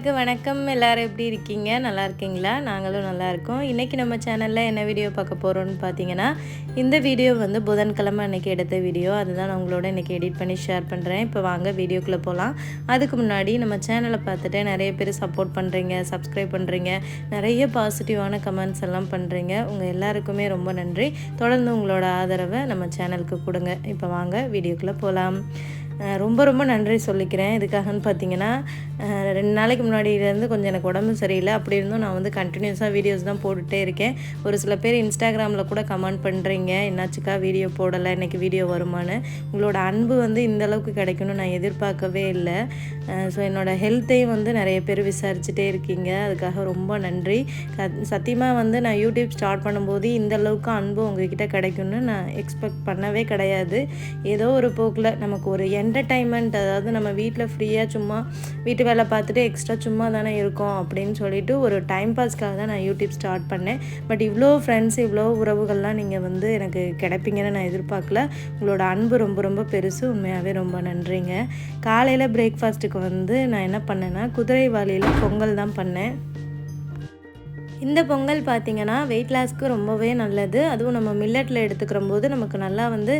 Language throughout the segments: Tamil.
எல்லாருக்கும் வணக்கம். எல்லோரும் எப்படி இருக்கீங்க? நல்லா இருக்கீங்களா? நாங்களும் நல்லா இருக்கோம். இன்றைக்கி நம்ம சேனலில் என்ன வீடியோ பார்க்க போகிறோம்னு பார்த்தீங்கன்னா இந்த வீடியோ வந்து புதன்கிழமை அன்றைக்கி எடுத்த வீடியோ அதுதான் நான் உங்களோட இன்றைக்கி எடிட் பண்ணி ஷேர் பண்ணுறேன் இப்போ வாங்க வீடியோக்குள்ளே போகலாம் அதுக்கு முன்னாடி நம்ம சேனலை பார்த்துட்டு நிறைய பேர் சப்போர்ட் பண்ணுறீங்க சப்ஸ்கிரைப் பண்ணுறீங்க நிறைய பாசிட்டிவான கமெண்ட்ஸ் எல்லாம் பண்ணுறீங்க உங்கள் எல்லாருக்குமே ரொம்ப நன்றி. தொடர்ந்து உங்களோட ஆதரவை நம்ம சேனலுக்கு கொடுங்க. இப்போ வாங்க வீடியோக்குள்ளே போகலாம் ரொம்ப ரொம்ப நன்றி சொல்லிக்கிறேன். இதுக்காகன்னு பார்த்தீங்கன்னா ரெண்டு நாளைக்கு முன்னாடியிலேருந்து கொஞ்சம் எனக்கு உடம்பு சரியில்லை. அப்படி இருந்தும் நான் வந்து கண்டினியூஸாக வீடியோஸ் தான் போட்டுகிட்டே இருக்கேன். ஒரு சில பேர் இன்ஸ்டாகிராமில் கூட கமெண்ட் பண்ணுறீங்க என்னாச்சுக்கா வீடியோ போடலை? இன்றைக்கி வீடியோ வருமான்னு. உங்களோட அன்பு வந்து இந்த அளவுக்கு கிடைக்கும்னு நான் எதிர்பார்க்கவே இல்லை. ஸோ என்னோட ஹெல்த்தையும் வந்து நிறைய பேர் விசாரிச்சுட்டே இருக்கீங்க. அதுக்காக ரொம்ப நன்றி. சத்தியமாக வந்து நான் யூடியூப் ஸ்டார்ட் பண்ணும்போது இந்த அளவுக்கு அன்பு உங்ககிட்ட கிடைக்கும்னு நான் எக்ஸ்பெக்ட் பண்ணவே கிடையாது. ஏதோ ஒரு போக்கில் நமக்கு ஒரு என்டர்டைன்மெண்ட் அதாவது நம்ம வீட்டில் ஃப்ரீயாக சும்மா வீட்டு வேலை பார்த்துட்டு எக்ஸ்ட்ரா சும்மா தானே இருக்கோம் அப்படின்னு சொல்லிட்டு ஒரு டைம் பாஸ்க்காக தான் நான் யூடியூப் ஸ்டார்ட் பண்ணேன். பட் இவ்வளோ ஃப்ரெண்ட்ஸ் இவ்வளோ உறவுகள்லாம் நீங்கள் வந்து எனக்கு கிடைப்பீங்கன்னு நான் எதிர்பார்க்கல. உங்களோட அன்பு ரொம்ப ரொம்ப பெருசு. உண்மையாகவே ரொம்ப நன்றிங்க. காலையில் பிரேக்ஃபாஸ்ட்டுக்கு வந்து நான் என்ன பண்ணேன்னா குதிரை வாலியில் பொங்கல் தான் பண்ணேன். இந்த பொங்கல் பார்த்திங்கன்னா வெயிட் லாஸ்க்கு ரொம்பவே நல்லது. அதுவும் நம்ம மில்லட்டில் எடுத்துக்கிற போது நமக்கு நல்லா வந்து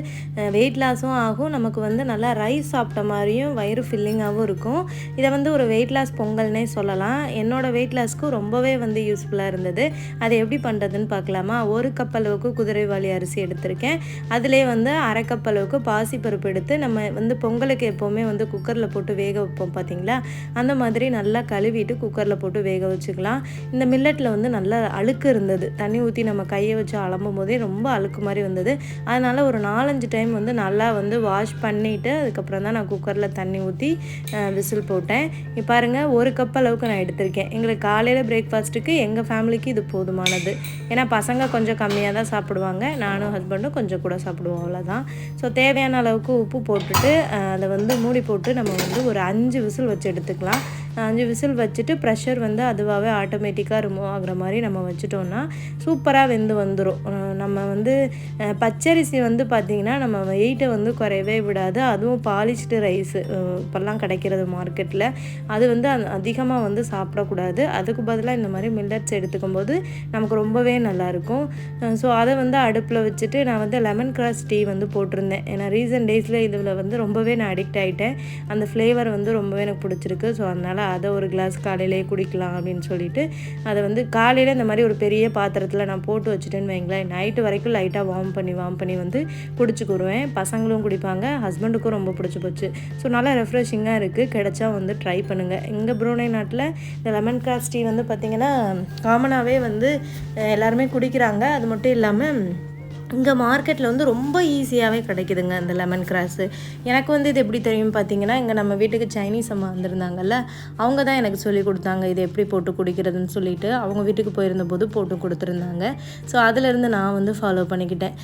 வெயிட் லாஸும் ஆகும். நமக்கு வந்து நல்லா ரைஸ் சாப்பிட்ட மாதிரியும் வயிறு ஃபில்லிங்காகவும் இருக்கும். இதை வந்து ஒரு வெயிட் லாஸ் பொங்கல்னே சொல்லலாம். என்னோடய வெயிட் லாஸ்க்கு ரொம்பவே வந்து யூஸ்ஃபுல்லாக இருந்தது. அதை எப்படி பண்ணுறதுன்னு பார்க்கலாமா? ஒரு கப் அளவுக்கு குதிரைவாளி அரிசி எடுத்திருக்கேன். அதிலே வந்து அரை கப் அளவுக்கு பாசிப்பருப்பு எடுத்து நம்ம வந்து பொங்கலுக்கு எப்போவுமே வந்து குக்கரில் போட்டு வேக வைப்போம் பார்த்தீங்களா? அந்த மாதிரி நல்லா கழுவிட்டு குக்கரில் போட்டு வேக வச்சுக்கலாம். இந்த மில்லட்டில் வந்து நல்லா அழுக்கு இருந்தது. தண்ணி ஊற்றி நம்ம கையை வச்சு அலம்பும் போதே ரொம்ப அழுக்கு மாதிரி வந்தது. அதனால் ஒரு நாலஞ்சு டைம் வந்து நல்லா வந்து வாஷ் பண்ணிவிட்டு அதுக்கப்புறம் தான் நான் குக்கரில் தண்ணி ஊற்றி விசில் போட்டேன். இப்போ பாருங்கள் ஒரு கப் அளவுக்கு நான் எடுத்திருக்கேன். எங்களுக்கு காலையில் பிரேக்ஃபாஸ்ட்டுக்கு எங்கள் ஃபேமிலிக்கு இது போதுமானது. ஏன்னா பசங்க கொஞ்சம் கம்மியாக தான் சாப்பிடுவாங்க. நானும் ஹஸ்பண்டும் கொஞ்சம் கூட சாப்பிடுவோம் அவ்வளோதான் ஸோ தேவையான அளவுக்கு உப்பு போட்டுட்டு அதை வந்து மூடி போட்டு நம்ம வந்து ஒரு அஞ்சு விசில் வச்சு எடுத்துக்கலாம். அஞ்சு விசில் வச்சுட்டு ப்ரெஷர் வந்து அதுவாகவே ஆட்டோமேட்டிக்காக ரிமூவ் ஆகுற மாதிரி நம்ம வச்சுட்டோம்னா சூப்பராக வெந்து வந்துடும் நம்ம வந்து பச்சரிசி வந்து பார்த்திங்கன்னா நம்ம வெயிட்டை வந்து குறையவே விடாது. அதுவும் பாலிஷ்டு ரைஸு இப்போல்லாம் கிடைக்கிறது மார்க்கெட்டில் அது வந்து அதிகமாக வந்து சாப்பிடக்கூடாது. அதுக்கு பதிலாக இந்த மாதிரி மில்லட்ஸ் எடுத்துக்கும் போது நமக்கு ரொம்பவே நல்லாயிருக்கும். ஸோ அதை வந்து அடுப்பில் வச்சுட்டு நான் வந்து லெமன் கிராஸ் டீ வந்து போட்டிருந்தேன். ஏன்னா ரீசன்ட் டேஸில் இதில் வந்து ரொம்பவே நான் அடிக்ட் ஆகிட்டேன் அந்த ஃப்ளேவர் வந்து ரொம்பவே எனக்கு பிடிச்சிருக்கு. ஸோ அதனால் அதை ஒரு கிளாஸ் காலையிலே குடிக்கலாம் அப்படின்னு சொல்லிட்டு அதை வந்து காலையில் இந்த மாதிரி ஒரு பெரிய பாத்திரத்தில் நான் போட்டு வச்சுட்டேன்னு வைங்களேன். நைட்டு வரைக்கும் லைட்டாக வார்ம் பண்ணி வார்ம் பண்ணி வந்து குடிச்சுக்குருவேன் பசங்களும் குடிப்பாங்க ஹஸ்பண்டுக்கும் ரொம்ப பிடிச்சி போச்சு. ஸோ நல்லா ரெஃப்ரெஷிங்காக இருக்குது கிடைச்சா வந்து ட்ரை பண்ணுங்கள் எங்கள் ப்ரூனை நாட்டில் இந்த லெமன் கிராஸ் டீ வந்து பார்த்திங்கன்னா காமனாகவே வந்து எல்லாருமே குடிக்கிறாங்க. அது மட்டும் இல்லாமல் இங்கே மார்க்கெட்டில் வந்து ரொம்ப ஈஸியாகவே கிடைக்குதுங்க இந்த லெமன் கிராஸு எனக்கு வந்து இது எப்படி தெரியும் பார்த்தீங்கன்னா இங்கே நம்ம வீட்டுக்கு சைனீஸ் அம்மா வந்திருந்தாங்கல்ல அவங்க தான் எனக்கு சொல்லி கொடுத்தாங்க இது எப்படி போட்டு குடிக்கிறதுன்னு சொல்லிட்டு. அவங்க வீட்டுக்கு போயிருந்த போது போட்டு கொடுத்துருந்தாங்க. ஸோ அதுலேருந்து நான் வந்து ஃபாலோ பண்ணிக்கிட்டேன்.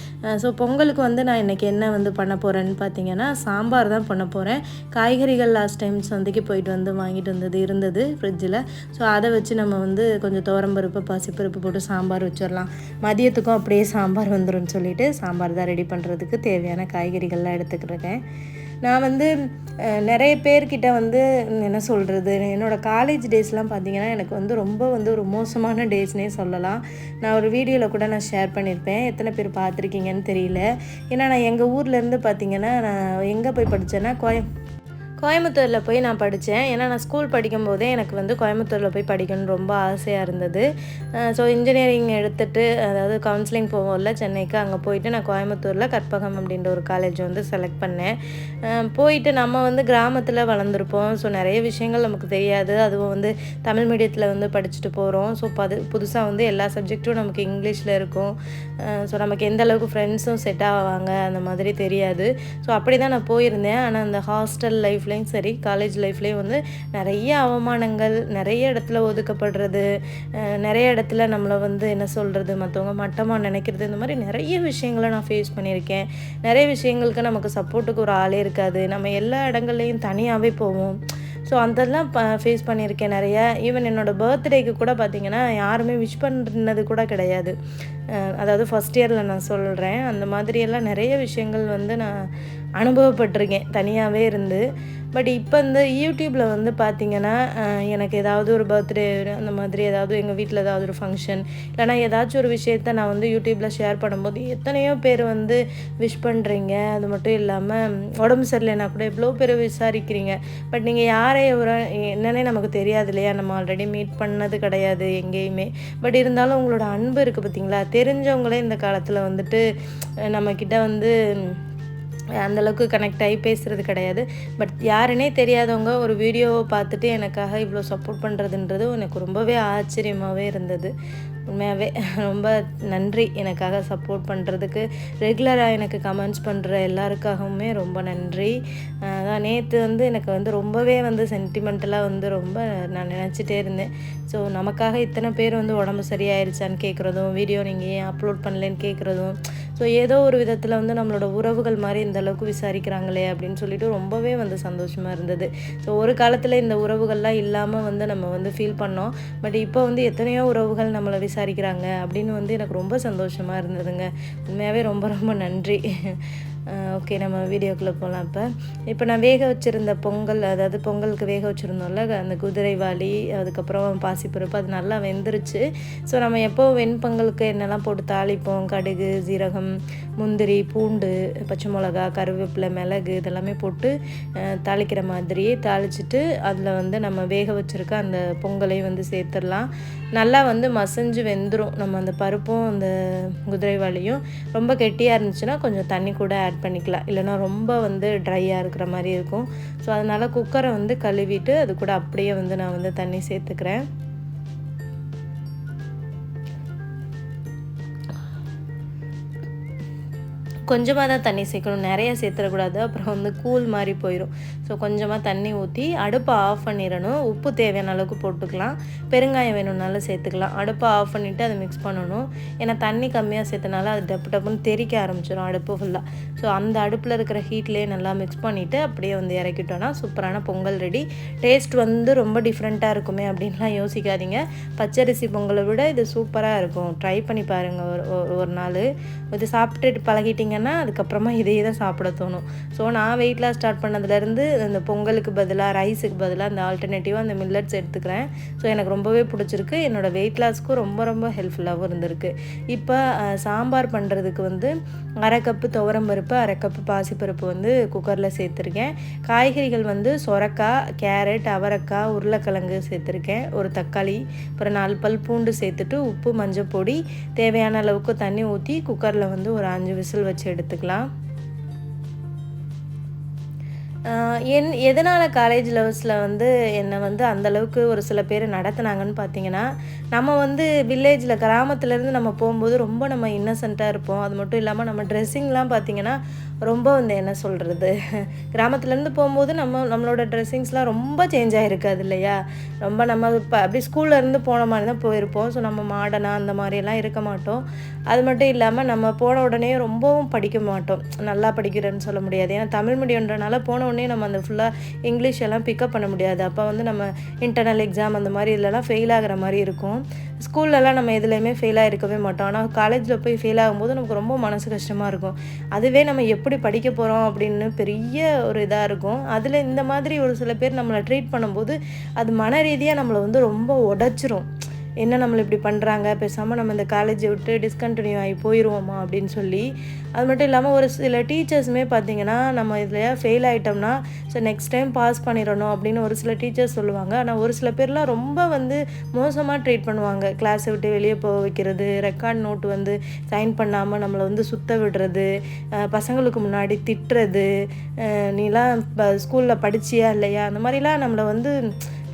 ஸோ பொங்கலுக்கு வந்து நான் இன்றைக்கி என்ன வந்து பண்ண போகிறேன்னு பார்த்தீங்கன்னா சாம்பார் தான் பண்ண போகிறேன் காய்கறிகள் லாஸ்ட் டைம் சந்தைக்கு போயிட்டு வந்து வாங்கிட்டு வந்தது இருந்தது ஃப்ரிட்ஜில் ஸோ அதை வச்சு நம்ம வந்து கொஞ்சம் துவரம்பருப்பு பசிப்பருப்பு போட்டு சாம்பார் வச்சிடலாம். மதியத்துக்கும் அப்படியே சாம்பார் வந்துடும் சொல்லிவிட்டு சாம்பார் தான் ரெடி பண்ணுறதுக்கு தேவையான காய்கறிகள்லாம் எடுத்துக்கிட்டுருக்கேன். நான் வந்து நிறைய பேர்கிட்ட வந்து என்ன சொல்கிறது என்னோடய காலேஜ் டேஸ்லாம் பார்த்தீங்கன்னா எனக்கு வந்து ரொம்ப வந்து ஒரு மோசமான டேஸ்னே சொல்லலாம். நான் ஒரு வீடியோவில் கூட நான் ஷேர் பண்ணியிருப்பேன். எத்தனை பேர் பார்த்துருக்கீங்கன்னு தெரியல. ஏன்னா நான் எங்கள் ஊர்லேருந்து பார்த்தீங்கன்னா நான் எங்கே போய் படித்தேன்னா கோயம் கோயம்புத்தூரில் போய் நான் படித்தேன் ஏன்னா நான் ஸ்கூல் படிக்கும்போதே எனக்கு வந்து கோயம்புத்தூரில் போய் படிக்கணும்னு ரொம்ப ஆசையாக இருந்தது. ஸோ இன்ஜினியரிங் எடுத்துகிட்டு அதாவது கவுன்சிலிங் போவோம்ல சென்னைக்கு அங்கே போயிட்டு நான் கோயம்புத்தூரில் கற்பகம் அப்படின்ற ஒரு காலேஜ் வந்து செலக்ட் பண்ணேன். போயிட்டு நம்ம வந்து கிராமத்தில் வளர்ந்துருப்போம். ஸோ நிறைய விஷயங்கள் நமக்கு தெரியாது. அதுவும் வந்து தமிழ் மீடியத்தில் வந்து படிச்சுட்டு போகிறோம் ஸோ பது புதுசாக வந்து எல்லா சப்ஜெக்ட்டும் நமக்கு இங்கிலீஷில் இருக்கும். ஸோ நமக்கு எந்த அளவுக்கு ஃப்ரெண்ட்ஸும் செட் ஆவாங்க அந்த மாதிரி தெரியாது. ஸோ அப்படி தான் நான் போயிருந்தேன். ஆனால் அந்த ஹாஸ்டல் லைஃப் லைஃப்லேயும் சரி காலேஜ் லைஃப்லேயும் வந்து நிறைய அவமானங்கள் நிறைய இடத்துல ஒதுக்கப்படுறது நிறைய இடத்துல நம்மளை வந்து என்ன சொல்கிறது மற்றவங்க மட்டமாக நினைக்கிறது இந்த மாதிரி நிறைய விஷயங்களை நான் ஃபேஸ் பண்ணியிருக்கேன். நிறைய விஷயங்களுக்கு நமக்கு சப்போர்ட்டுக்கு ஒரு ஆளே இருக்காது. நம்ம எல்லா இடங்கள்லையும் தனியாகவே போவோம். ஸோ அதெல்லாம் ப ஃபேஸ் பண்ணியிருக்கேன் நிறையா. ஈவன் என்னோடய பர்த்டேக்கு கூட பார்த்திங்கன்னா யாருமே விஷ் பண்ணது கூட கிடையாது. அதாவது ஃபஸ்ட் இயரில் நான் சொல்கிறேன் அந்த மாதிரியெல்லாம் நிறைய விஷயங்கள் வந்து நான் அனுபவப்பட்டிருக்கேன் தனியாகவே இருந்து. பட் இப்போ இந்த யூடியூப்பில் வந்து பார்த்திங்கன்னா எனக்கு ஏதாவது ஒரு பர்த்டே அந்த மாதிரி ஏதாவது எங்கள் வீட்டில் ஏதாவது ஒரு ஃபங்க்ஷன் இல்லைனா ஏதாச்சும் ஒரு விஷயத்த நான் வந்து யூடியூப்பில் ஷேர் பண்ணும்போது எத்தனையோ பேர் வந்து விஷ் பண்ணுறீங்க அது மட்டும் இல்லாமல் உடம்பு சரியில்லைனா கூட எவ்வளோ பேர் விசாரிக்கிறீங்க. பட் நீங்கள் யாரை ஒரு என்னன்னே நமக்கு தெரியாது இல்லையா? நம்ம ஆல்ரெடி மீட் பண்ணது கிடையாது எங்கேயுமே. பட் இருந்தாலும் உங்களோட அன்பு இருக்குது பார்த்தீங்களா தெரிஞ்சவங்களே இந்த காலத்தில் வந்துட்டு நம்மக்கிட்ட வந்து அந்தளவுக்கு கனெக்ட் ஆகி பேசுகிறது கிடையாது. பட் யாருன்னே தெரியாதவங்க ஒரு வீடியோவை பார்த்துட்டு எனக்காக இவ்வளோ சப்போர்ட் பண்ணுறதுன்றது எனக்கு ரொம்பவே ஆச்சரியமாகவே இருந்தது. உண்மையாகவே ரொம்ப நன்றி எனக்காக சப்போர்ட் பண்ணுறதுக்கு ரெகுலராக எனக்கு கமெண்ட்ஸ் பண்ணுற எல்லாருக்காகவுமே ரொம்ப நன்றி. அதான் நேற்று வந்து எனக்கு வந்து ரொம்பவே வந்து சென்டிமெண்டலாக வந்து ரொம்ப நான் நினச்சிட்டே இருந்தேன். ஸோ நமக்காக இத்தனை பேர் வந்து உடம்பு சரியாயிருச்சான்னு கேட்குறதும் வீடியோ நீங்கள் ஏன் அப்லோட் பண்ணலன்னு கேட்குறதும் ஸோ ஏதோ ஒரு விதத்தில் வந்து நம்மளோட உறவுகள் மாதிரி இந்த அளவுக்கு விசாரிக்கிறாங்களே அப்படின்னு சொல்லிட்டு ரொம்பவே வந்து சந்தோஷமாக இருந்தது. ஸோ ஒரு காலத்தில் இந்த உறவுகள்லாம் இல்லாமல் வந்து நம்ம வந்து ஃபீல் பண்ணோம். பட் இப்போ வந்து எத்தனையோ உறவுகள் நம்மளை விசாரிக்கிறாங்க அப்படின்னு வந்து எனக்கு ரொம்ப சந்தோஷமாக இருந்ததுங்க. உண்மையாகவே ரொம்ப ரொம்ப நன்றி. ஓகே நம்ம வீடியோக்குள்ளே போகலாம் இப்போ. இப்போ நான் வேக வச்சுருந்த பொங்கல் அதாவது பொங்கலுக்கு வேக வச்சுருந்தோம்ல அந்த குதிரைவாளி அதுக்கப்புறம் பாசிப்பருப்பு அது நல்லா வெந்துருச்சு. ஸோ நம்ம எப்போ வெண்பொங்கலுக்கு என்னெல்லாம் போட்டு தாளிப்போம்? கடுகு சீரகம் முந்திரி பூண்டு பச்சை மிளகா கருவேப்பிலை மிளகு இதெல்லாமே போட்டு தாளிக்கிற மாதிரியே தாளிச்சிட்டு அதில் வந்து நம்ம வேக வச்சுருக்க அந்த பொங்கலையும் வந்து சேர்த்துடலாம். நல்லா வந்து மசஞ்சு வெந்துடும் நம்ம அந்த பருப்பும் அந்த குதிரைவாளியும் ரொம்ப கெட்டியாக இருந்துச்சுன்னா கொஞ்சம் தண்ணி கூட ஆட் பண்ணிக்கலாம். இல்லைன்னா ரொம்ப வந்து ட்ரையாக இருக்கிற மாதிரி இருக்கும். ஸோ அதனால் குக்கரை வந்து கழுவிட்டு அது கூட அப்படியே வந்து நான் வந்து தண்ணி சேர்த்துக்கிறேன். கொஞ்சமாக தான் தண்ணி சேர்க்கணும். நிறைய சேர்த்துடக்கூடாது. அப்புறம் வந்து கூழ் மாதிரி போயிடும் ஸோ கொஞ்சமாக தண்ணி ஊற்றி அடுப்பை ஆஃப் பண்ணிடணும். உப்பு தேவையான அளவுக்கு போட்டுக்கலாம். பெருங்காயம் வேணும்னாலும் சேர்த்துக்கலாம். அடுப்பை ஆஃப் பண்ணிவிட்டு அதை மிக்ஸ் பண்ணணும். ஏன்னா தண்ணி கம்மியாக சேர்த்தனால அது டப்பு டப்புன்னு தெறிக்க ஆரம்பிச்சிடும் அடுப்பு ஃபுல்லாக ஸோ அந்த அடுப்பில் இருக்கிற ஹீட்லேயே நல்லா மிக்ஸ் பண்ணிவிட்டு அப்படியே வந்து இறக்கிட்டோன்னா சூப்பரான பொங்கல் ரெடி. டேஸ்ட் வந்து ரொம்ப டிஃப்ரெண்ட்டாக இருக்குமே அப்படின்லாம் யோசிக்காதீங்க. பச்சரிசி பொங்கலை விட இது சூப்பராக இருக்கும். ட்ரை பண்ணி பாருங்கள் ஒரு ஒரு- நாள். இது சாப்பிட்டுட்டு பழகிட்டிங்கன்னா அதுக்கப்புறமா இதையே தான் சாப்பிட தோணும். ஸோ நான் வெயிட் லாஸ் ஸ்டார்ட் பண்ணதுலேருந்து அந்த பொங்கலுக்கு பதிலாக ரைஸுக்கு பதிலாக அந்த ஆல்டர்னேட்டிவாக அந்த மில்லட்ஸ் எடுத்துக்கிறேன். ஸோ எனக்கு ரொம்பவே பிடிச்சிருக்கு. என்னோட வெயிட் லாஸ்க்கும் ரொம்ப ரொம்ப ஹெல்ப்ஃபுல்லாகவும் இருந்திருக்கு. இப்போ சாம்பார் பண்ணுறதுக்கு வந்து அரை கப்பு துவரம்பருப்பு அரை கப்பு பாசிப்பருப்பு வந்து குக்கரில் சேர்த்துருக்கேன். காய்கறிகள் வந்து சொரக்காய் கேரட் அவரக்காய் உருளைக்கிழங்கு சேர்த்துருக்கேன். ஒரு தக்காளி அப்புறம் நாலு பல் பூண்டு சேர்த்துட்டு உப்பு மஞ்சள் பொடி தேவையான அளவுக்கு தண்ணி ஊற்றி குக்கரில் வந்து ஒரு அஞ்சு விசில் வச்சு எடுத்துக்கலாம். என் எதனால் காலேஜ் லெவல்ஸில் வந்து என்னை வந்து அந்தளவுக்கு ஒரு சில பேர் நடத்துனாங்கன்னு பார்த்தீங்கன்னா நம்ம வந்து வில்லேஜில் கிராமத்துலேருந்து நம்ம போகும்போது ரொம்ப நம்ம இன்னசென்ட்டாக இருப்போம். அது மட்டும் இல்லாமல் நம்ம ட்ரெஸ்ஸிங்லாம் பார்த்தீங்கன்னா ரொம்ப வந்து என்ன சொல்கிறது கிராமத்துலேருந்து போகும்போது நம்ம நம்மளோட ட்ரெஸ்ஸிங்ஸ்லாம் ரொம்ப சேஞ்ச் ஆகிருக்காது இல்லையா? ரொம்ப நம்ம இப்போ அப்படி ஸ்கூல்லேருந்து போன மாதிரி தான் போயிருப்போம். ஸோ நம்ம மாடனாக அந்த மாதிரியெல்லாம் இருக்க மாட்டோம். அது மட்டும் இல்லாமல் நம்ம போன உடனே ரொம்பவும் படிக்க மாட்டோம். நல்லா படிக்கிறேன்னு சொல்ல முடியாது. ஏன்னா தமிழ் மீடியம்ன்றனால போன உடனே நம்ம அந்த ஃபுல்லாக இங்கிலீஷ் எல்லாம் பிக்கப் பண்ண முடியாது. அப்போ வந்து நம்ம இன்டர்னல் எக்ஸாம் அந்த மாதிரி இதுலலாம் ஃபெயில் ஆகுற மாதிரி இருக்கும். ஸ்கூல்லலாம் நம்ம எதுலேயுமே ஃபெயிலாக இருக்கவே மாட்டோம். ஆனால் காலேஜில் போய் ஃபெயில் ஆகும்போது நமக்கு ரொம்ப மனசு கஷ்டமாக இருக்கும். அதுவே நம்ம எப்படி படிக்க போகிறோம் அப்படின்னு பெரிய ஒரு இதாக இருக்கும். அதில் இந்த மாதிரி ஒரு சில பேர் நம்மளை ட்ரீட் பண்ணும்போது அது மன ரீதியாக நம்மளை வந்து ரொம்ப உடச்சிரும். என்ன நம்மளை இப்படி பண்ணுறாங்க பேசாமல் நம்ம இந்த காலேஜை விட்டு டிஸ்கண்டினியூ ஆகி போயிடுவோமா அப்படின்னு சொல்லி. அது மட்டும் இல்லாமல் ஒரு சில டீச்சர்ஸுமே பார்த்தீங்கன்னா நம்ம இதில் ஃபெயில் ஆகிட்டோம்னா ஸோ நெக்ஸ்ட் டைம் பாஸ் பண்ணிடணும் அப்படின்னு ஒரு சில டீச்சர்ஸ் சொல்லுவாங்க. ஆனால் ஒரு சில பேர்லாம் ரொம்ப வந்து மோசமாக ட்ரீட் பண்ணுவாங்க. கிளாஸை விட்டு வெளியே போக வைக்கிறது ரெக்கார்ட் நோட்டு வந்து சைன் பண்ணாமல் நம்மளை வந்து சுத்த விடுறது பசங்களுக்கு முன்னாடி திட்டுறது நீலாம் ஸ்கூலில் படிச்சியா இல்லையா? அந்த மாதிரிலாம் நம்மளை வந்து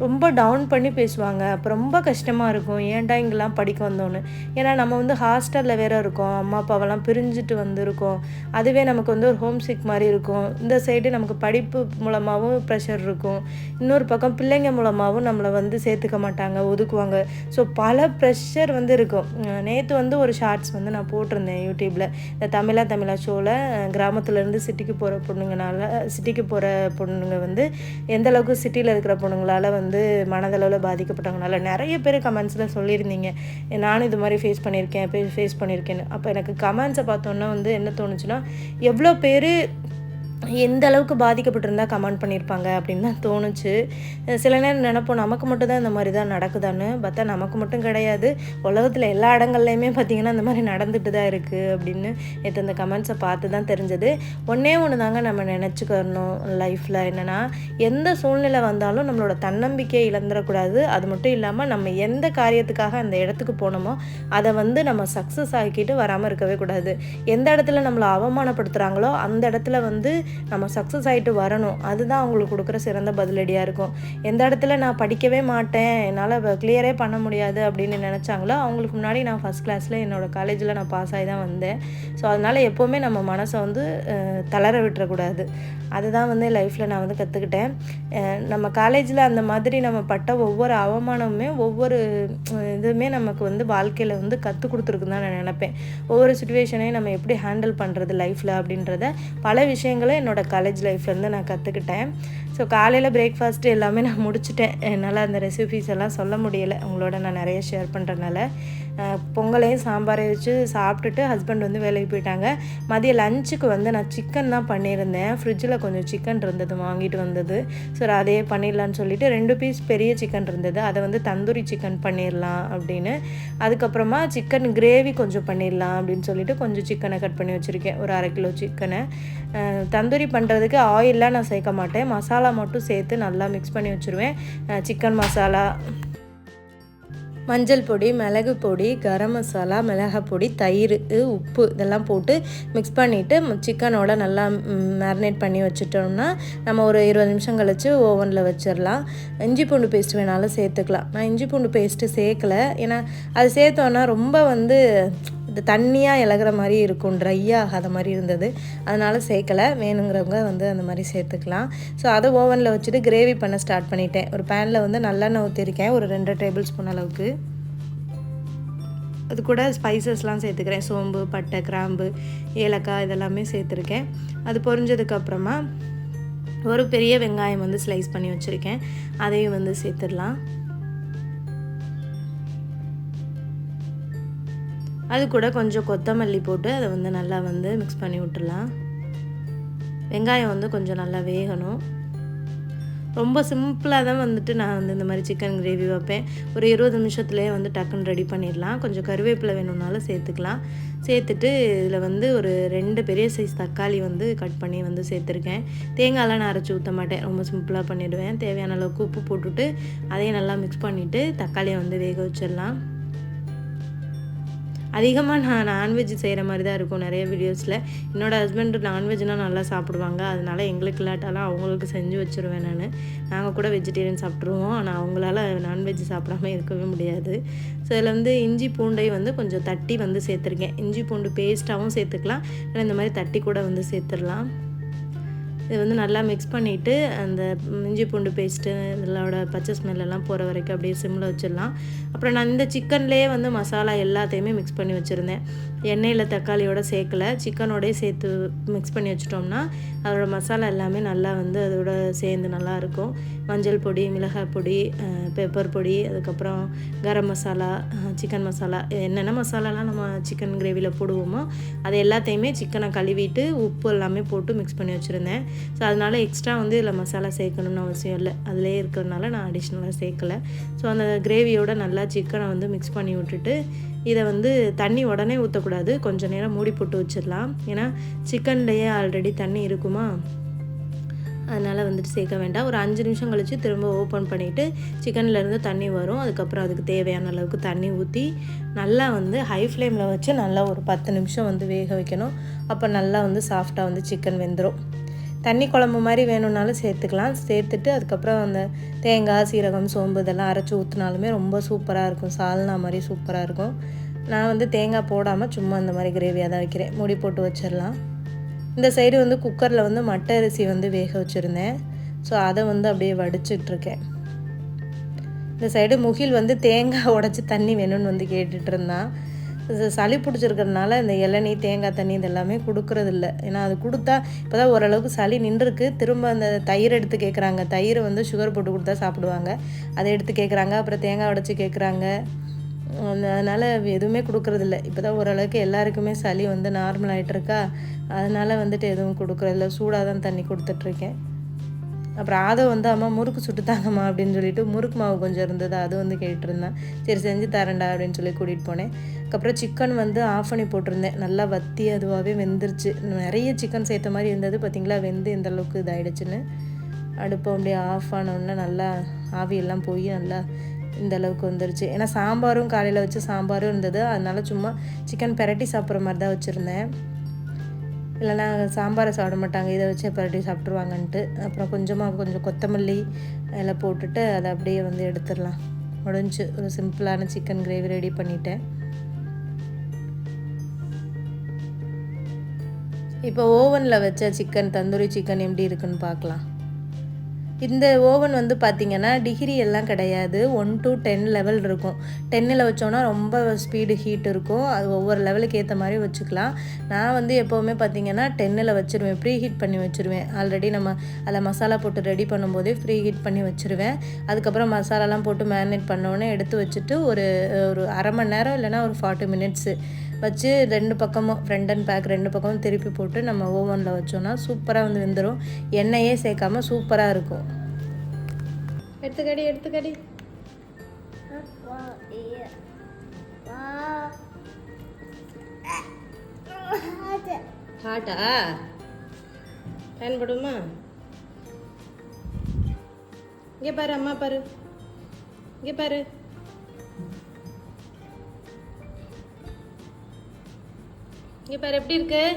ரொம்ப டவுன் பண்ணி பேசுவாங்க. அப்போ ரொம்ப கஷ்டமாக இருக்கும். ஏன்டா இங்கெல்லாம் படிக்க வந்தோன்னு? ஏன்னா நம்ம வந்து ஹாஸ்டலில் வேற இருக்கோம். அம்மா அப்பாவெல்லாம் பிரிஞ்சுட்டு வந்திருக்கோம். அதுவே நமக்கு வந்து ஒரு ஹோம் சிக் மாதிரி இருக்கும். இந்த சைடு நமக்கு படிப்பு மூலமாகவும் ப்ரெஷர் இருக்கும். இன்னொரு பக்கம் பிள்ளைங்க மூலமாகவும் நம்மளை வந்து சேர்த்துக்க மாட்டாங்க ஒதுக்குவாங்க. ஸோ பல ப்ரெஷர் வந்து இருக்கும். நேற்று வந்து ஒரு ஷார்ட்ஸ் வந்து நான் போட்டிருந்தேன் யூடியூப்பில் இந்த தமிழா தமிழா ஷோவில் கிராமத்துலேருந்து சிட்டிக்கு போகிற பொண்ணுங்கனால சிட்டிக்கு போகிற பொண்ணுங்க வந்து எந்த அளவுக்கு சிட்டியில் இருக்கிற பொண்ணுங்களால் வந்து வந்து மனதளவில் பாதிக்கப்பட்டவங்கனால நிறைய பேர் கமெண்ட்ஸில் சொல்லியிருந்தீங்க. நானும் இது மாதிரி ஃபேஸ் பண்ணியிருக்கேன் ஃபேஸ் பண்ணியிருக்கேன்னு. அப்போ எனக்கு கமெண்ட்ஸை பார்த்தோன்னா வந்து என்ன தோணுச்சுன்னா எவ்வளோ பேர் எந்த அளவுக்கு பாதிக்கப்பட்டிருந்தா கமெண்ட் பண்ணியிருப்பாங்க அப்படின்னு தான் தோணுச்சு. சில நேரம் நினைப்போம் நமக்கு மட்டும் தான் இந்த மாதிரி தான் நடக்குதான்னு. பார்த்தா நமக்கு மட்டும் கிடையாது. உலகத்தில் எல்லா இடங்கள்லையுமே பார்த்திங்கன்னா இந்த மாதிரி நடந்துட்டு தான் இருக்குது அப்படின்னு நேற்று அந்த கமெண்ட்ஸை பார்த்து தான் தெரிஞ்சது. ஒன்றே ஒன்று தாங்க நம்ம நினச்சிக்கணும் லைஃப்பில் என்னென்னா எந்த சூழ்நிலை வந்தாலும் நம்மளோட தன்னம்பிக்கையை இழந்துடக்கூடாது. அது மட்டும் இல்லாமல் நம்ம எந்த காரியத்துக்காக அந்த இடத்துக்கு போனோமோ அதை வந்து நம்ம சக்ஸஸ் ஆக்கிட்டு வராமல் இருக்கவே கூடாது. எந்த இடத்துல நம்மளை அவமானப்படுத்துகிறாங்களோ அந்த இடத்துல வந்து நம்ம சக்ஸஸ் ஆகிட்டு வரணும். அதுதான் அவங்களுக்கு கொடுக்குற சிறந்த பதிலடியாக இருக்கும். எந்த இடத்துல நான் படிக்கவே மாட்டேன் என்னால் கிளியரே பண்ண முடியாது அப்படின்னு நினச்சாங்களோ அவங்களுக்கு முன்னாடி நான் ஃபஸ்ட் கிளாஸில் என்னோடய காலேஜில் நான் பாஸ் ஆகி தான் வந்தேன். ஸோ அதனால் எப்போவுமே நம்ம மனசை வந்து தளர விட்டுறக்கூடாது. அதுதான் வந்து லைஃப்பில் நான் வந்து கற்றுக்கிட்டேன் நம்ம காலேஜில் அந்த மாதிரி நம்ம பட்ட ஒவ்வொரு அவமானமுமே ஒவ்வொரு இதுவுமே நமக்கு வந்து வாழ்க்கையில் வந்து கற்றுக் கொடுத்துருக்குன்னு தான் நான் நினப்பேன். ஒவ்வொரு சுச்சுவேஷனையும் நம்ம எப்படி ஹேண்டில் பண்ணுறது லைஃப்பில் அப்படின்றத பல விஷயங்களை என்னோடய காலேஜ் லைஃப்லேருந்து நான் கற்றுக்கிட்டேன் ஸோ காலையில் பிரேக்ஃபாஸ்ட்டு எல்லாமே நான் முடிச்சுட்டேன். என்னால் அந்த ரெசிபீஸ் எல்லாம் சொல்ல முடியலை. உங்களோட நான் நிறைய ஷேர் பண்ணுறதுனால பொங்கலையும் சாம்பாரையும் வச்சு சாப்பிட்டுட்டு ஹஸ்பண்ட் வந்து வேலைக்கு போயிட்டாங்க. மதியம் லஞ்சுக்கு வந்து நான் சிக்கன் தான் பண்ணியிருந்தேன். ஃப்ரிட்ஜில் கொஞ்சம் சிக்கன் இருந்தது வாங்கிட்டு வந்தது. ஸோ அதையே பண்ணிடலான்னு சொல்லிட்டு ரெண்டு பீஸ் பெரிய சிக்கன் இருந்தது. அதை வந்து தந்தூரி சிக்கன் பண்ணிடலாம் அப்படின்னு. அதுக்கப்புறமா சிக்கன் கிரேவி கொஞ்சம் பண்ணிடலாம் அப்படின்னு சொல்லிட்டு கொஞ்சம் சிக்கனை கட் பண்ணி வச்சுருக்கேன். ஒரு அரை கிலோ சிக்கனை தந்தூரி பண்ணுறதுக்கு ஆயிலெலாம் நான் சேர்க்க மாட்டேன். மசாலா மட்டும் சேர்த்து நல்லா மிக்ஸ் பண்ணி வச்சுருவேன். சிக்கன் மசாலா மஞ்சள் பொடி மிளகு பொடி கரம் மசாலா மிளகாய் பொடி தயிர் உப்பு இதெல்லாம் போட்டு மிக்ஸ் பண்ணிவிட்டு சிக்கனோட நல்லா மேரினேட் பண்ணி வச்சுட்டோம்னா நம்ம ஒரு இருபது நிமிஷம் கழித்து ஓவனில் வச்சிடலாம் இஞ்சி பூண்டு பேஸ்ட் வேணாலும் சேர்த்துக்கலாம். நான் இஞ்சி பூண்டு பேஸ்ட்டு சேர்க்கலை. ஏன்னா அது சேர்த்தோன்னா ரொம்ப வந்து இது தண்ணியாக இலகிற மாதிரி இருக்கும் ட்ரையாக ஆகாத மாதிரி இருந்தது. அதனால் சேர்க்கலை. வேணுங்கிறவங்க வந்து அந்த மாதிரி சேர்த்துக்கலாம். ஸோ அதை ஓவனில் வச்சுட்டு கிரேவி பண்ண ஸ்டார்ட் பண்ணிட்டேன். ஒரு பேனில் வந்து நல்லெண்ணெய் ஊற்றிருக்கேன் ஒரு ரெண்டு டேபிள் ஸ்பூன் அளவுக்கு. அது கூட ஸ்பைசஸ்லாம் சேர்த்துக்கிறேன். சோம்பு பட்டை கிராம்பு ஏலக்காய் இதெல்லாமே சேர்த்துருக்கேன். அது பொரிஞ்சதுக்கப்புறமா ஒரு பெரிய வெங்காயம் வந்து ஸ்லைஸ் பண்ணி வச்சுருக்கேன். அதையும் வந்து சேர்த்துடலாம். அது கூட கொஞ்சம் கொத்தமல்லி போட்டு அதை வந்து நல்லா வந்து மிக்ஸ் பண்ணி விட்டுடலாம். வெங்காயம் வந்து கொஞ்சம் நல்லா வேகணும். ரொம்ப சிம்பிளாக தான் வந்துட்டு நான் வந்து இந்த மாதிரி சிக்கன் கிரேவி வைப்பேன். ஒரு இருபது நிமிஷத்துலேயே வந்து டக்குன்னு ரெடி பண்ணிடலாம். கொஞ்சம் கருவேப்பிலை வேணும்னாலும் சேர்த்துக்கலாம். சேர்த்துட்டு இதில் வந்து ஒரு ரெண்டு பெரிய சைஸ் தக்காளி வந்து கட் பண்ணி வந்து சேர்த்துருக்கேன். தேங்காயெலாம் நான் அரைச்சி ஊற்ற மாட்டேன். ரொம்ப சிம்பிளாக பண்ணிவிடுவேன் தேவையான அளவுக்கு உப்பு போட்டுட்டு அதையும் நல்லா மிக்ஸ் பண்ணிவிட்டு தக்காளியை வந்து வேக வச்சிடலாம். அதிகமாக நான் நான்வெஜ் செய்கிற மாதிரி தான் இருக்கும் நிறைய வீடியோஸில் என்னோடய ஹஸ்பண்ட் நான்வெஜ்னால் நல்லா சாப்பிடுவாங்க. அதனால் எங்களுக்கு இல்லாட்டாலும் அவங்களுக்கு செஞ்சு வச்சுருவேன் நான். நாங்கள் கூட வெஜிடேரியன் சாப்பிட்ருவோம் ஆனால் அவங்களால நான்வெஜ் சாப்பிடாம இருக்கவே முடியாது. ஸோ இதில் வந்து இஞ்சி பூண்டை வந்து கொஞ்சம் தட்டி வந்து சேர்த்துருக்கேன். இஞ்சி பூண்டு பேஸ்ட்டாகவும் சேர்த்துக்கலாம். இல்லை இந்த மாதிரி தட்டி கூட வந்து சேர்த்துடலாம். இது வந்து நல்லா மிக்ஸ் பண்ணிவிட்டு அந்த இஞ்சி பூண்டு பேஸ்ட்டு இதோட பச்சை ஸ்மெல்லாம் போகிற வரைக்கும் அப்படியே சிம்மில் வச்சிடலாம். அப்புறம் நான் இந்த சிக்கன்லேயே வந்து மசாலா எல்லாத்தையுமே மிக்ஸ் பண்ணி வச்சுருந்தேன். எண்ணெயில் தக்காளியோட சேர்க்கலை சிக்கனோடய சேர்த்து மிக்ஸ் பண்ணி வச்சிட்டோம்னா அதோட மசாலா எல்லாமே நல்லா வந்து அதோட சேர்ந்து நல்லாயிருக்கும் மஞ்சள் பொடி மிளகாய் பொடி பெப்பர் பொடி அதுக்கப்புறம் கரம் மசாலா சிக்கன் மசாலா என்னென்ன மசாலாலாம் நம்ம சிக்கன் கிரேவியில் போடுவோமோ அது எல்லாத்தையுமே சிக்கனை கழுவிட்டு உப்பு எல்லாமே போட்டு மிக்ஸ் பண்ணி வச்சுருந்தேன். ஸோ அதனால் எக்ஸ்ட்ரா வந்து இதில் மசாலா சேர்க்கணும்னு அவசியம் இல்லை. அதிலே இருக்கிறதுனால நான் அடிஷ்னலாக சேர்க்கலை. ஸோ அந்த கிரேவியோட நல்லா சிக்கனை வந்து மிக்ஸ் பண்ணி விட்டுட்டு இதை வந்து தண்ணி உடனே ஊற்றக்கூடாது கொஞ்சம் நேரம் மூடி போட்டு வச்சிடலாம். ஏன்னா சிக்கன்லேயே ஆல்ரெடி தண்ணி இருக்குமா? அதனால் வந்துட்டு சேர்க்க வேண்டாம். ஒரு அஞ்சு நிமிஷம் கழித்து திரும்ப ஓப்பன் பண்ணிவிட்டு சிக்கன்லேருந்து தண்ணி வரும். அதுக்கப்புறம் அதுக்கு தேவையான அளவுக்கு தண்ணி ஊற்றி நல்லா வந்து ஹை ஃப்ளேமில் வச்சு நல்லா ஒரு பத்து நிமிஷம் வந்து வேக வைக்கணும். அப்போ நல்லா வந்து சாஃப்டாக வந்து சிக்கன் வெந்துடும் தண்ணி குழம்பு மாதிரி வேணும்னாலும் சேர்த்துக்கலாம். சேர்த்துட்டு அதுக்கப்புறம் அந்த தேங்காய் சீரகம் சோம்பு இதெல்லாம் அரைச்சி ஊற்றினாலுமே ரொம்ப சூப்பராக இருக்கும். சால்னா மாதிரி சூப்பராக இருக்கும். நான் வந்து தேங்காய் போடாமல் சும்மா இந்த மாதிரி கிரேவியாக தான் வைக்கிறேன். மூடி போட்டு வச்சிடலாம். இந்த சைடு வந்து குக்கரில் வந்து மட்டை அரிசி வந்து வேக வச்சுருந்தேன். ஸோ அதை வந்து அப்படியே வடிச்சிட்ருக்கேன். இந்த சைடு முகில் வந்து தேங்காய் உடச்சி தண்ணி வேணும்னு வந்து கேட்டுட்ருந்தான் சளி பிடிச்சிருக்கிறதுனால இந்த இளநீ தேங்காய் தண்ணி இதெல்லாமே கொடுக்குறதில்ல. ஏன்னா அது கொடுத்தா இப்போ தான் ஓரளவுக்கு சளி நின்றுருக்கு. திரும்ப அந்த தயிர் எடுத்து கேட்குறாங்க தயிர் வந்து சுகர் போட்டு கொடுத்தா சாப்பிடுவாங்க. அதை எடுத்து கேட்குறாங்க அப்புறம் தேங்காய் உடச்சி கேட்குறாங்க அதனால் எதுவுமே கொடுக்குறதில்ல. இப்போ தான் ஓரளவுக்கு எல்லாருக்குமே சளி வந்து நார்மல் ஆகிட்டு இருக்கா. அதனால் வந்துட்டு எதுவும் கொடுக்குறதில்ல. சூடாக தான் தண்ணி கொடுத்துட்ருக்கேன் அப்புறம் அதை வந்து அம்மா முறுக்கு சுட்டு தாங்கம்மா அப்படின்னு சொல்லிட்டு முறுக்கு மாவு கொஞ்சம் இருந்தது. அது வந்து கேட்டிருந்தேன். சரி செஞ்சு தரேன்டா அப்படின்னு சொல்லி கூட்டிகிட்டு போனேன். அதுக்கப்புறம் சிக்கன் வந்து ஆஃப் பண்ணி போட்டிருந்தேன். நல்லா வத்தி அதுவாகவே வெந்துருச்சு. நிறைய சிக்கன் சேர்த்த மாதிரி இருந்தது. பார்த்தீங்களா வெந்து இந்த அளவுக்கு இதாகிடுச்சுன்னு அடுப்பை அப்படியே ஆஃப் ஆனோடனே நல்லா ஆவியெல்லாம் போய் நல்லா இந்த அளவுக்கு வந்துருச்சு. ஏன்னா சாம்பாரும் காலையில் வச்சு சாம்பாரும் இருந்தது. அதனால சும்மா சிக்கன் பெரட்டி சாப்பிட்ற மாதிரி தான் வச்சுருந்தேன். இல்லைன்னா சாம்பாரை சாப்பிட மாட்டாங்க. இதை வச்சு பரட்டி சாப்பிட்ருவாங்கன்ட்டு அப்புறம் கொஞ்சமாக கொஞ்சம் கொத்தமல்லி எல்லாம் போட்டுட்டு அதை அப்படியே வந்து எடுத்துடலாம். முடிஞ்சு ஒரு சிம்பிளான சிக்கன் கிரேவி ரெடி பண்ணிட்டேன். இப்போ ஓவனில் வச்ச சிக்கன் தந்தூரி சிக்கன் எப்படி இருக்குன்னு பார்க்கலாம். இந்த ஓவன் வந்து பார்த்திங்கன்னா டிகிரி எல்லாம் கிடையாது. ஒன் டு டென் லெவல் இருக்கும். டென்னில் வச்சோன்னா ரொம்ப ஸ்பீடு ஹீட் இருக்கும். அது ஒவ்வொரு லெவலுக்கு ஏற்ற மாதிரி வச்சுக்கலாம். நான் வந்து எப்போவுமே பார்த்திங்கன்னா டென்னில் வச்சுருவேன். ப்ரீ ஹீட் பண்ணி வச்சுருவேன். ஆல்ரெடி நம்ம அதில் மசாலா போட்டு ரெடி பண்ணும்போதே ப்ரீ ஹீட் பண்ணி வச்சுருவேன். அதுக்கப்புறம் மசாலாலாம் போட்டு மேரினேட் பண்ணோன்னே எடுத்து வச்சுட்டு ஒரு ஒரு அரை மணி நேரம் இல்லைனா ஒரு ஃபார்ட்டி மினிட்ஸு வச்சு ரெண்டு பக்கமும் ஃப்ரண்ட் அண்ட் பேக் ரெண்டு பக்கமும் திருப்பி போட்டு நம்ம ஓவனில் வச்சோன்னா சூப்பராக வந்து வெந்துடும் எண்ணெயே சேர்க்காம சூப்பராக இருக்கும். எடுத்துக்கடி எடுத்துக்கடி. ஹாட்டா ஃபேன் போடுமா? இங்கே பாரு அம்மா பாரு. இங்கே பாரு. இங்கே பாரு எப்படி இருக்குது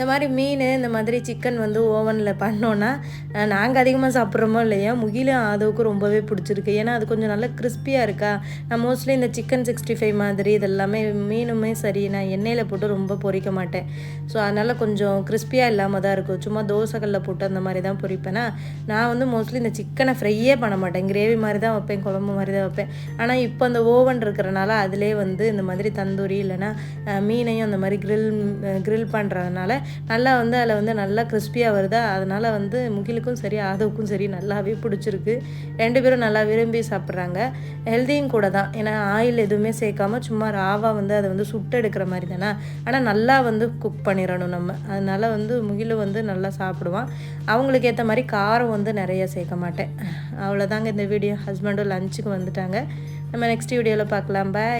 இந்த மாதிரி மீன் இந்த மாதிரி சிக்கன் வந்து ஓவனில் பண்ணோன்னா நாங்கள் அதிகமாக சாப்பிட்றோமோ இல்லையா முகிலும் ஆதவுக்கு ரொம்பவே பிடிச்சிருக்கு. ஏன்னா அது கொஞ்சம் நல்லா கிறிஸ்பியாக இருக்கா? நான் மோஸ்ட்லி இந்த சிக்கன் சிக்ஸ்டி ஃபைவ் மாதிரி இதெல்லாமே மீனுமே சரி நான் எண்ணெயில் போட்டு ரொம்ப பொரிக்க மாட்டேன். ஸோ அதனால் கொஞ்சம் கிறிஸ்பியாக இல்லாமல் தான் இருக்கும். சும்மா தோசைகளில் போட்டு அந்த மாதிரி தான் பொரிப்பேன்னா நான் வந்து மோஸ்ட்லி இந்த சிக்கனை ஃப்ரையே பண்ண மாட்டேன். கிரேவி மாதிரி தான் வைப்பேன் குழம்பு மாதிரி தான் வைப்பேன். ஆனால் இப்போ அந்த ஓவன் இருக்கிறனால அதிலே வந்து இந்த மாதிரி தந்தூரி இல்லைன்னா மீனையும் அந்த மாதிரி க்ரில் க்ரில் பண்ணுறதுனால நல்லா வந்து அதில் வந்து நல்லா கிறிஸ்பியாக வருதா? அதனால் வந்து முகிலுக்கும் சரி ஆதவுக்கும் சரி நல்லாவே பிடிச்சிருக்கு. ரெண்டு பேரும் நல்லா விரும்பி சாப்பிட்றாங்க. ஹெல்த்தியும் கூட தான். ஏன்னா ஆயில் எதுவுமே சேர்க்காம சும்மா ராவாக வந்து அதை வந்து சுட்டு எடுக்கிற மாதிரி தானே? ஆனால் நல்லா வந்து குக் பண்ணிடணும் நம்ம. அதனால் வந்து முகிலு வந்து நல்லா சாப்பிடுவான். அவங்களுக்கு ஏற்ற மாதிரி காரம் வந்து நிறைய சேர்க்க மாட்டேன். அவ்வளோதாங்க இந்த வீடியோ ஹஸ்பண்டும் லஞ்சுக்கு வந்துட்டாங்க. நம்ம நெக்ஸ்ட் வீடியோவில் பார்க்கலாம். பாய்